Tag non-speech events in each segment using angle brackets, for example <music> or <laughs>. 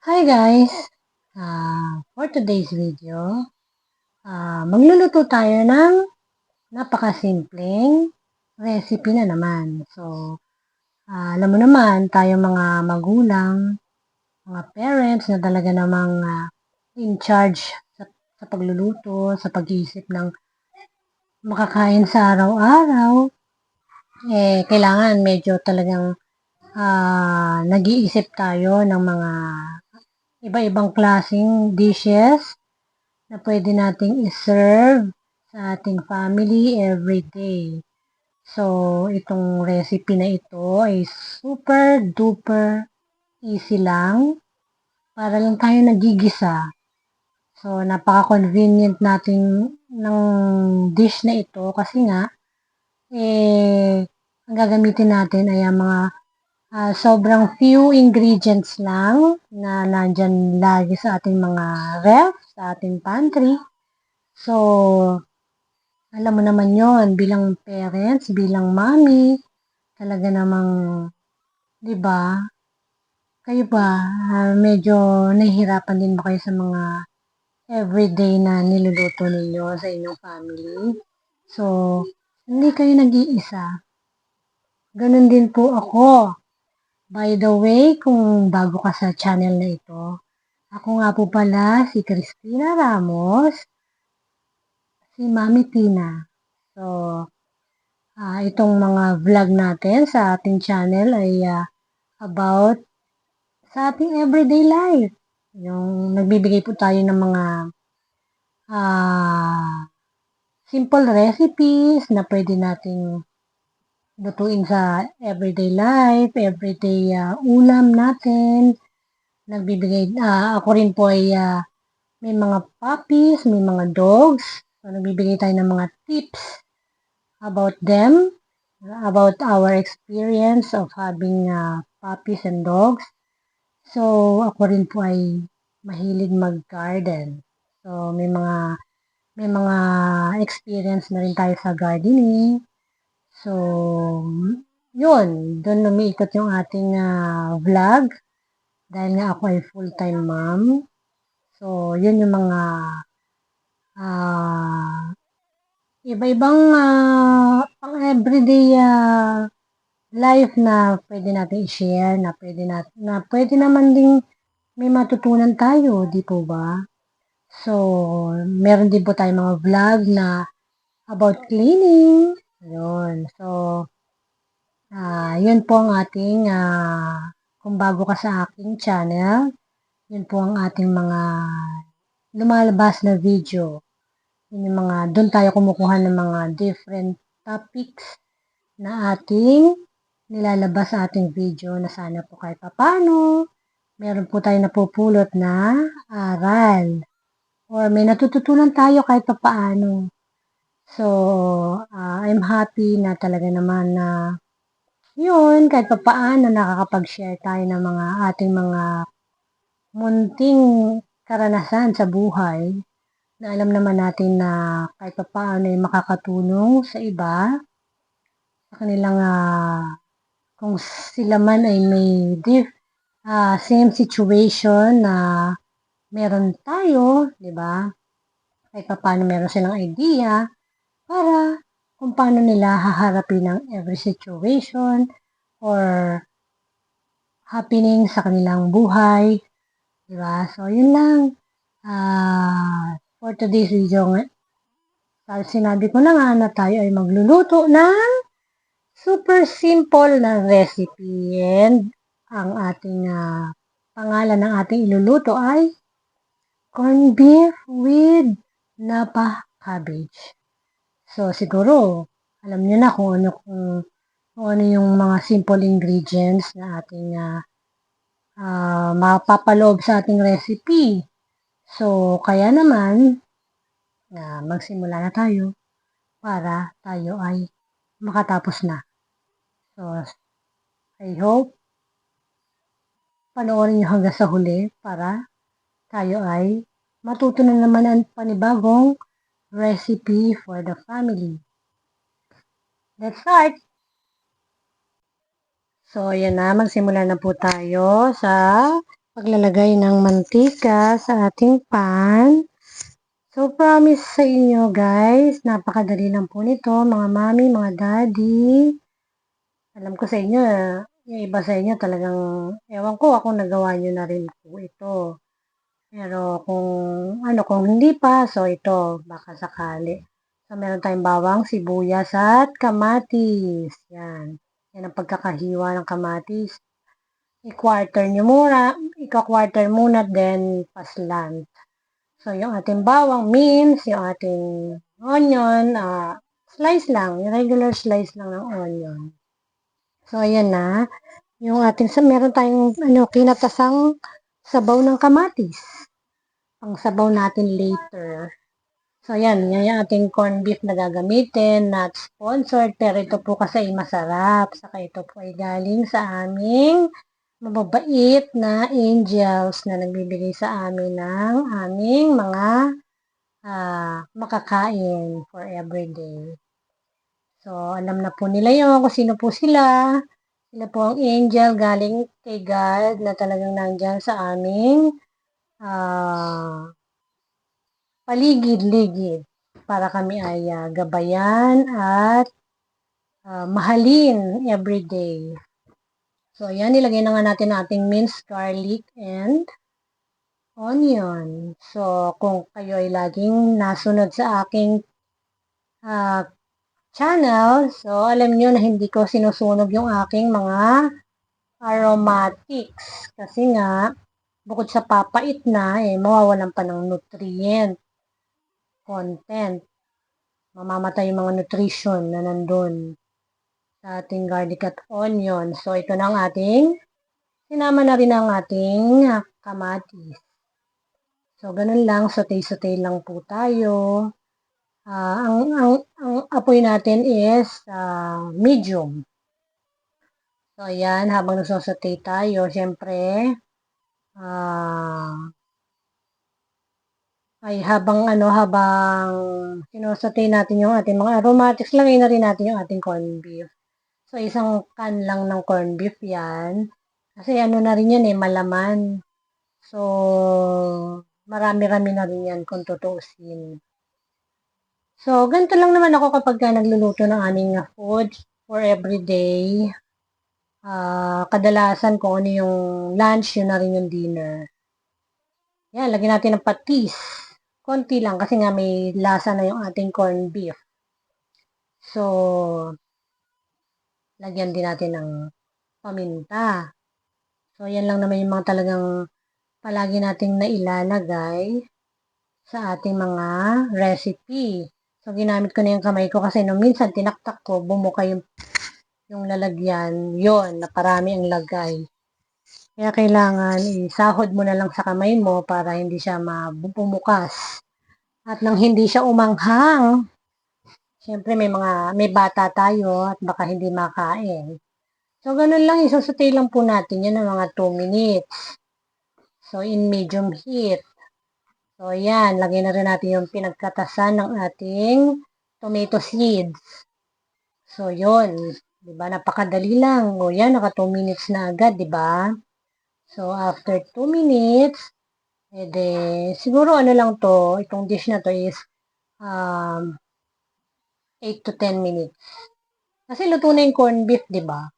Hi guys! Ah, for today's video, ah, magluluto tayo ng napakasimpleng recipe na naman. So, ah, alam mo naman, tayo mga magulang, mga parents na talaga namang ah, in charge sa, sa pagluluto, sa pag-iisip ng makakain sa araw-araw, eh, kailangan medyo talagang ah, nag-iisip tayo ng mga iba-ibang klaseng dishes na pwede nating iserve sa ating family every day. So, itong recipe na ito ay super duper easy lang para lang tayo nagigisa. So, napaka-convenient natin ng dish na ito kasi nga, eh, ang gagamitin natin ay ang mga uh, sobrang few ingredients lang na nandyan lagi sa ating mga ref, sa ating pantry. So, alam mo naman yon bilang parents, bilang mommy, talaga namang, di ba, kayo ba, uh, medyo nahihirapan din ba kayo sa mga everyday na niluluto ninyo sa inyong family? So, hindi kayo nag-iisa. Ganon din po ako. By the way, kung bago ka sa channel na ito, ako nga po pala si Christina Ramos, si Mami Tina. So, uh, itong mga vlog natin sa ating channel ay uh, about sa ating everyday life. Yung nagbibigay po tayo ng mga uh, simple recipes na pwede nating lutuin sa everyday life, everyday uh, ulam natin. Nagbibigay, uh, ako rin po ay uh, may mga puppies, may mga dogs. So, nagbibigay tayo ng mga tips about them, about our experience of having uh, puppies and dogs. So, ako rin po ay mahilig mag-garden. So, may mga may mga experience na rin tayo sa gardening. So, yun, doon lumiikot yung ating uh, vlog dahil nga ako ay full-time mom. So, yun yung mga uh, iba-ibang uh, pang everyday uh, life na pwede natin i-share, na pwede, na, na pwede naman ding may matutunan tayo, di po ba? So, meron din po tayo mga vlog na about cleaning, yun. So, uh, yun po ang ating, uh, kung bago ka sa aking channel, yun po ang ating mga lumalabas na video. Yun yung mga, doon tayo kumukuha ng mga different topics na ating nilalabas sa ating video na sana po kahit papano, meron po tayo napupulot na aral. Or may natututunan tayo kahit paano. So, uh, I'm happy na talaga naman na yun, kahit pa paano nakakapag-share tayo ng mga ating mga munting karanasan sa buhay na alam naman natin na kahit pa paano ay makakatulong sa iba sa kanilang uh, kung sila man ay may diff, uh, same situation na meron tayo, di ba? Kahit pa paano meron silang idea para kung paano nila haharapin ang every situation or happening sa kanilang buhay. Diba? So, yun lang. Uh, for today's video, sinabi ko na nga na tayo ay magluluto ng super simple na recipe. And ang ating uh, pangalan ng ating iluluto ay corned beef with napa cabbage. So, siguro, alam niyo na kung ano, kung, kung ano yung mga simple ingredients na ating uh, uh, mapapaloob sa ating recipe. So, kaya naman, uh, magsimula na tayo para tayo ay makatapos na. So, I hope panoorin niyo hanggang sa huli para tayo ay matuto na naman ang panibagong recipe for the family. Let's start! So, ayan na, magsimula na po tayo sa paglalagay ng mantika sa ating pan. So, promise sa inyo guys, napakadali lang po nito, mga mami, mga daddy. Alam ko sa inyo, yung iba sa inyo talagang, ewan ko, ako nagawa nyo na rin po ito. Pero kung, ano, kung hindi pa, so ito, baka sakali. So, meron tayong bawang, sibuyas at kamatis. Yan. Yan ang pagkakahiwa ng kamatis i-quarter nyo muna, i-quarter muna, then paslant. So, yung ating bawang means, yung ating onion, uh, slice lang, yung regular slice lang ng onion. So, ayan na. Yung ating, meron tayong ano, kinatasang sabaw ng kamatis. Pang sabaw natin later. So, yan. Yan yung ating corn beef na gagamitin. Not sponsored, pero ito po kasi masarap. Saka ito po ay galing sa aming mababait na angels na nagbibigay sa amin ng aming mga uh, makakain for everyday. So, alam na po nila yun kung sino po sila. Sila po ang angel galing kay God na talagang nandyan sa aming uh, paligid-ligid para kami ay uh, gabayan at uh, mahalin everyday. So, ayan, nilagay na nga natin ating minced garlic and onion. So, kung kayo ay laging nasunod sa aking uh, channel, so alam nyo na hindi ko sinusunog yung aking mga aromatics. Kasi nga, bukod sa papait na, eh, mawawalan pa ng nutrient content. Mamamatay yung mga nutrition na nandun sa ating garlic at onion. So, ito na ang ating, sinama na rin ang ating kamatis. So, ganun lang, sote-sote lang po tayo. Uh, ang, ang, ang apoy natin is uh, medium. So, ayan, habang nagsosote tayo, syempre, uh, ay habang ano, habang sinosotay natin yung ating mga aromatics, lagay na rin natin yung ating corned beef. So, isang can lang ng corned beef yan. Kasi ano na rin yan eh, malaman. So, marami-rami na rin yan kung tutuusin. So, ganito lang naman ako kapag ka nagluluto ng aming food for everyday. Uh, kadalasan kung ano yung lunch, yun na rin yung dinner. Yan, lagyan natin ng patis. Konti lang kasi nga may lasa na yung ating corned beef. So, lagyan din natin ng paminta. So, yan lang naman yung mga talagang palagi nating nailalagay sa ating mga recipe. So, ginamit ko na yung kamay ko kasi nung minsan tinaktak ko, bumuka yung, yung lalagyan. yon na parami ang lagay. Kaya kailangan isahod mo na lang sa kamay mo para hindi siya mabumukas. At nang hindi siya umanghang, Siyempre may mga may bata tayo at baka hindi makain. So ganun lang, isusutay lang po natin yan ng mga 2 minutes. So in medium heat. So yan, lagay na rin natin yung pinagkatasan ng ating tomato seeds. So yun, 'di ba? Napakadali lang. O yan, naka 2 minutes na agad, 'di ba? So after 2 minutes, ede siguro ano lang to, itong dish na to is um, 8 to 10 minutes. Kasi luto na yung corned beef, di ba?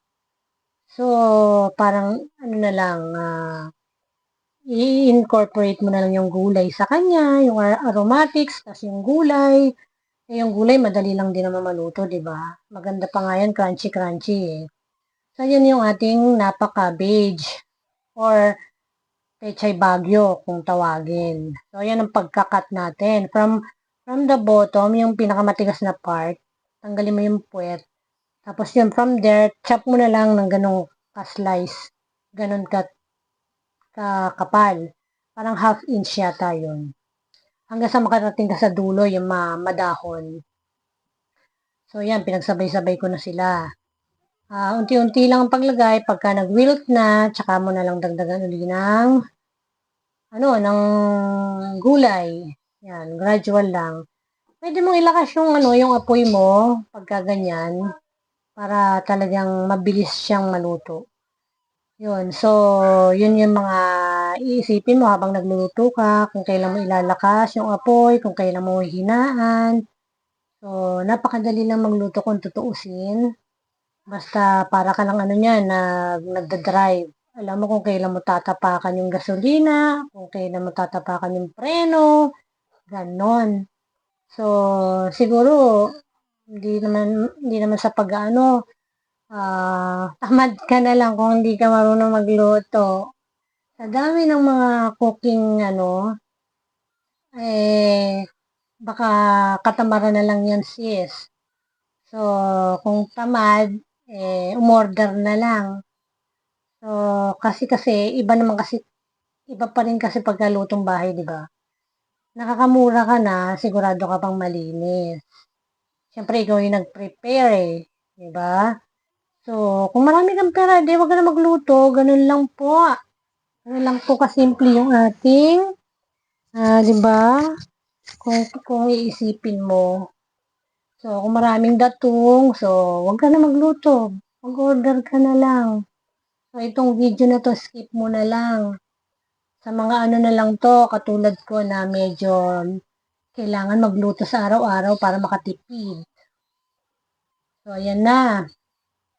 So, parang, ano na lang, uh, i-incorporate mo na lang yung gulay sa kanya, yung aromatics, tapos yung gulay. Eh, yung gulay, madali lang din naman maluto, di ba? Maganda pa nga yan, crunchy-crunchy eh. So, yan yung ating napa-cabbage or pechay bagyo kung tawagin. So, yan ang pagkakat natin. From From the bottom, yung pinakamatigas na part, tanggalin mo yung puwet. Tapos yun, from there, chop mo na lang ng ganong ka-slice. Ganon ka, ka kapal. Parang half inch yata yun. Hanggang sa makarating ka sa dulo, yung ma madahon. So yan, pinagsabay-sabay ko na sila. Uh, unti-unti lang ang paglagay. Pagka nag-wilt na, tsaka mo na lang dagdagan uli ng ano, ng gulay. Yan, gradual lang. Pwede mong ilakas yung ano, yung apoy mo pagka ganyan para talagang mabilis siyang maluto. Yun. So, yun yung mga iisipin mo habang nagluluto ka, kung kailan mo ilalakas yung apoy, kung kailan mo hinaan. So, napakadali lang magluto kung tutuusin. Basta para ka lang ano niyan, na nagda-drive. Alam mo kung kailan mo tatapakan yung gasolina, kung kailan mo tatapakan yung preno, ganon. So, siguro, hindi naman, hindi naman sa pag-ano, ah, tamad ka na lang kung hindi ka marunong magluto. Sa dami ng mga cooking, ano, eh, baka katamaran na lang yan sis. So, kung tamad, eh, umorder na lang. So, kasi kasi, iba naman kasi, iba pa rin kasi pagkalutong bahay, di ba? Nakakamura ka na, sigurado ka pang malinis. Siyempre, ikaw yung nag-prepare eh. Di ba? So, kung marami kang pera, di wag ka na magluto. Ganun lang po. Ganun lang po kasimple yung ating, ah, di ba? Kung, kung iisipin mo. So, kung maraming datong, so, wag ka na magluto. Mag-order ka na lang. So, itong video na to, skip mo na lang. Sa mga ano na lang to, katulad ko na medyo kailangan magluto sa araw-araw para makatipid. So, ayan na.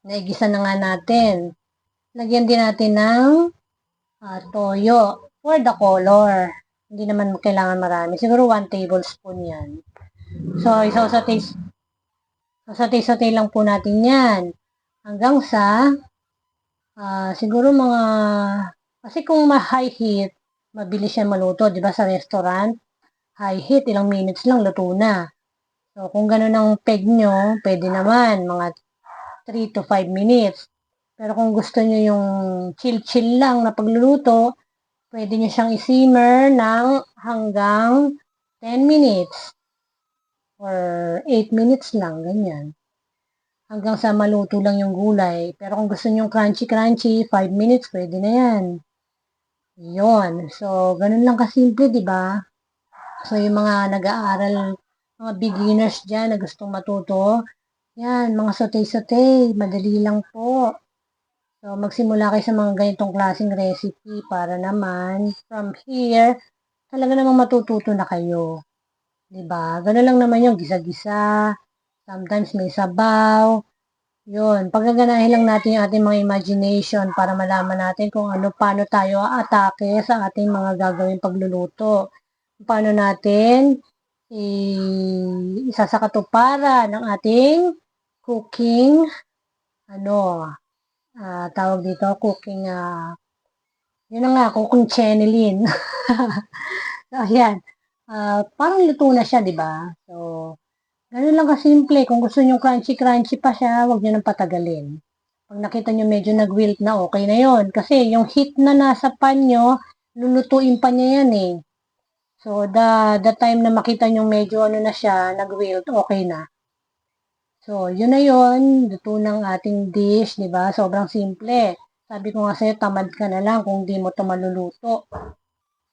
Naigisa na nga natin. Lagyan din natin ng ah, toyo for the color. Hindi naman kailangan marami. Siguro 1 tablespoon yan. So, isaw-satay Sasatay-satay lang po natin yan. Hanggang sa, ah, siguro mga, kasi kung ma-high heat, mabilis yan maluto. Di ba sa restaurant, high heat, ilang minutes lang, luto na. So, kung ganun ang peg nyo, pwede naman, mga 3 to 5 minutes. Pero kung gusto nyo yung chill-chill lang na pagluluto, pwede nyo siyang isimmer ng hanggang 10 minutes or 8 minutes lang, ganyan. Hanggang sa maluto lang yung gulay. Pero kung gusto nyo crunchy-crunchy, 5 minutes, pwede na yan. Yun. So, ganun lang kasimple, di ba? So, yung mga nag-aaral, mga beginners dyan na gustong matuto, yan, mga sote-sote, madali lang po. So, magsimula kayo sa mga ganitong klaseng recipe para naman, from here, talaga namang matututo na kayo. ba? Gano'n lang naman yung gisa-gisa, sometimes may sabaw, yun. Pagaganahin lang natin yung ating mga imagination para malaman natin kung ano, paano tayo aatake sa ating mga gagawing pagluluto. Paano natin i- isa ng ating cooking, ano, ah, tawag dito, cooking, ah, yun na nga, cooking channeling. so, <laughs> ayan ah, parang luto na siya, 'di ba? So, gano'n lang kasimple. Kung gusto niyo crunchy-crunchy pa siya, huwag niyo nang patagalin. Pag nakita niyo medyo nag-wilt na, okay na 'yon. Kasi yung heat na nasa pan niyo, lulutuin pa niya 'yan eh. So, the, the time na makita niyo medyo ano na siya, nag-wilt, okay na. So, yun na yun. Luto ng ating dish, di ba? Sobrang simple. Sabi ko nga sa'yo, tamad ka na lang kung di mo ito maluluto.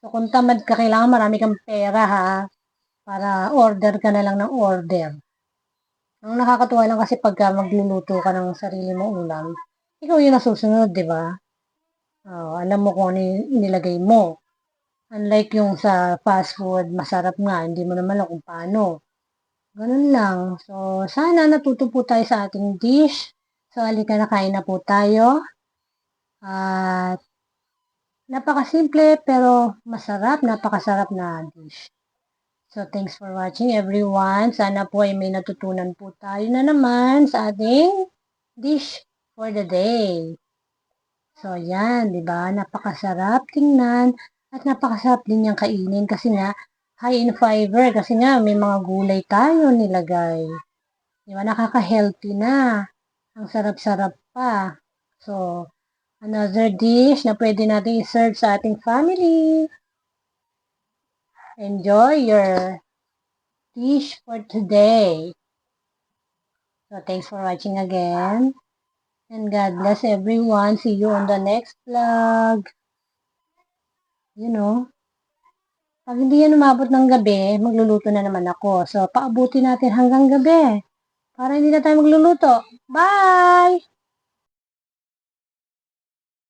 So, kung tamad ka, kailangan marami kang pera ha, para order ka na lang ng order. Ang nakakatuwa lang kasi pagka magluluto ka ng sarili mong ulam, ikaw yung nasusunod, di ba? Oh, alam mo kung ano inilagay mo. Unlike yung sa fast food, masarap nga, hindi mo naman alam kung paano. Ganun lang. So, sana natuto po tayo sa ating dish. So, halika na kain na po tayo. At Napakasimple pero masarap, napakasarap na dish. So, thanks for watching everyone. Sana po ay may natutunan po tayo na naman sa ating dish for the day. So, yan, di ba? Napakasarap tingnan at napakasarap din niyang kainin kasi nga high in fiber kasi nga may mga gulay tayo nilagay. Di ba? Nakaka-healthy na. Ang sarap-sarap pa. So, another dish na pwede natin i-serve sa ating family. Enjoy your dish for today. So, thanks for watching again. And God bless everyone. See you on the next vlog. You know, pag hindi yan umabot ng gabi, magluluto na naman ako. So, paabuti natin hanggang gabi. Para hindi na tayo magluluto. Bye!